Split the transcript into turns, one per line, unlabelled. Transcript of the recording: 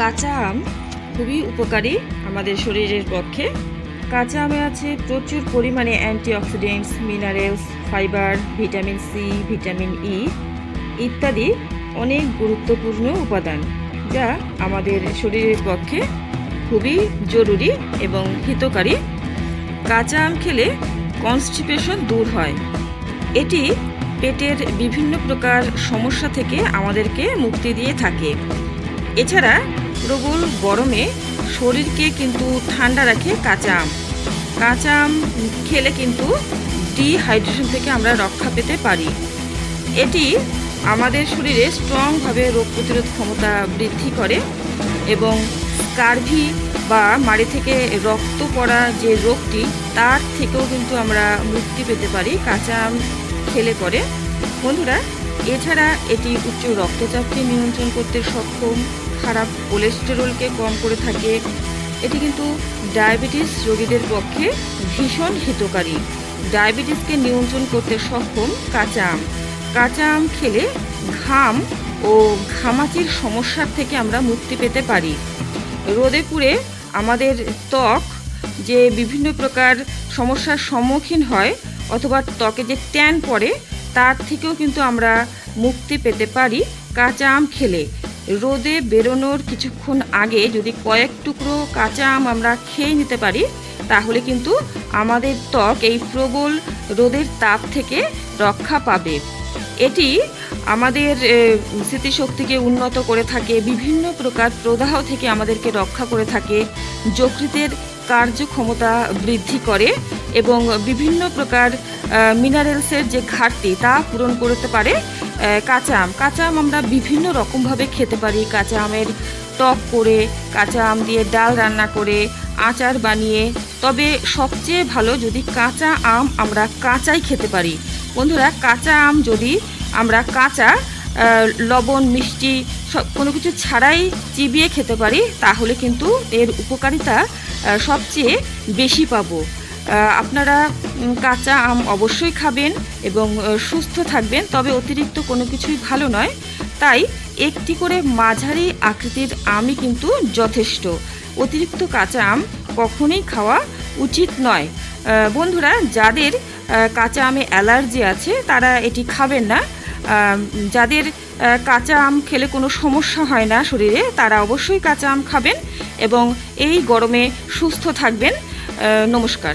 কাঁচা আম খুবই উপকারী আমাদের শরীরের পক্ষে। কাঁচা আমে আছে প্রচুর পরিমাণে antioxidants minerals fibre vitamin C vitamin E ইত্যাদি অনেক গুরুত্বপূর্ণ উপাদান যা আমাদের শরীরের পক্ষে খুবই জরুরি এবং হিতকারী। কাঁচা আম খেলে কনস্টিপেশন দূর হয়। এটি পেটের বিভিন্ন প্রকার সমস্যা থেকে আমাদেরকে মুক্তি দিয়ে থাকে। এছাড়া প্রবল গরমে শরীরকে কিন্তু ঠান্ডা রাখে কাঁচা আম। কাঁচা আম খেলে কিন্তু ডিহাইড্রেশন থেকে আমরা রক্ষা পেতে পারি। এটি আমাদের শরীরে স্ট্রংভাবে রোগ প্রতিরোধ ক্ষমতা বৃদ্ধি করে এবং স্কারভি বা মাড়ি থেকে রক্ত পড়া যে রোগটি, তার থেকেও কিন্তু আমরা মুক্তি পেতে পারি, কাঁচা আম খেলে পরে। বন্ধুরা, এছাড়া এটি উচ্চ রক্তচাপকে নিয়ন্ত্রণ করতে সক্ষম খারাপ কোলেস্টেরলকে কম করে থাকে। এটি কিন্তু ডায়াবেটিস রোগীদের পক্ষে ভীষণ হিতকারী। ডায়াবেটিসকে নিয়ন্ত্রণ করতে সক্ষম কাঁচা আম। কাঁচা আম খেলে ঘাম ও ঘামাচির সমস্যার থেকে আমরা মুক্তি পেতে পারি। রোদে পুড়ে আমাদের ত্বক যে বিভিন্ন প্রকার সমস্যার সম্মুখীন হয় অথবা ত্বকে যে ট্যান পড়ে, তার থেকেও কিন্তু আমরা মুক্তি পেতে পারি কাঁচা আম খেলে। রোদে বেরোনোর কিছুক্ষণ আগে যদি কয়েক টুকরো কাঁচা আম আমরা খেয়ে নিতে পারি, তাহলে কিন্তু আমাদের ত্বক এই প্রবল রোদের তাপ থেকে রক্ষা পাবে। এটি আমাদের স্মৃতিশক্তিকে উন্নত করে থাকে, বিভিন্ন প্রকার প্রদাহ থেকে আমাদেরকে রক্ষা করে থাকে, যকৃতের কার্যক্ষমতা বৃদ্ধি করে এবং বিভিন্ন প্রকার মিনারেলসের যে ঘাটতি তা পূরণ করতে পারে কাঁচা আম। কাঁচা আম আমরা বিভিন্ন রকমভাবে খেতে পারি। কাঁচা আমের টক করে, কাঁচা আম দিয়ে ডাল রান্না করে, আচার বানিয়ে। তবে সবচেয়ে ভালো যদি কাঁচা আম আমরা কাঁচাই খেতে পারি। বন্ধুরা, কাঁচা আম যদি আমরা কাঁচা লবণ, মিষ্টি, সব কোনো কিছু ছাড়াই চিবিয়ে খেতে পারি, তাহলে কিন্তু এর উপকারিতা সবচেয়ে বেশি পাবো। আপনারা কাঁচা আম অবশ্যই খাবেন এবং সুস্থ থাকবেন, তবে অতিরিক্ত কোনো কিছুই ভালো নয়। তাই একটি করে মাঝারি আকৃতির আমই কিন্তু যথেষ্ট। অতিরিক্ত কাঁচা আম কখনোই খাওয়া উচিত নয়। বন্ধুরা, যাদের কাঁচা আমে অ্যালার্জি আছে, তারা এটি খাবেন না। যাদের কাঁচা আম খেলে কোনো সমস্যা হয় না শরীরে, তারা অবশ্যই কাঁচা আম খাবেন এবং এই গরমে সুস্থ থাকবেন। নমস্কার।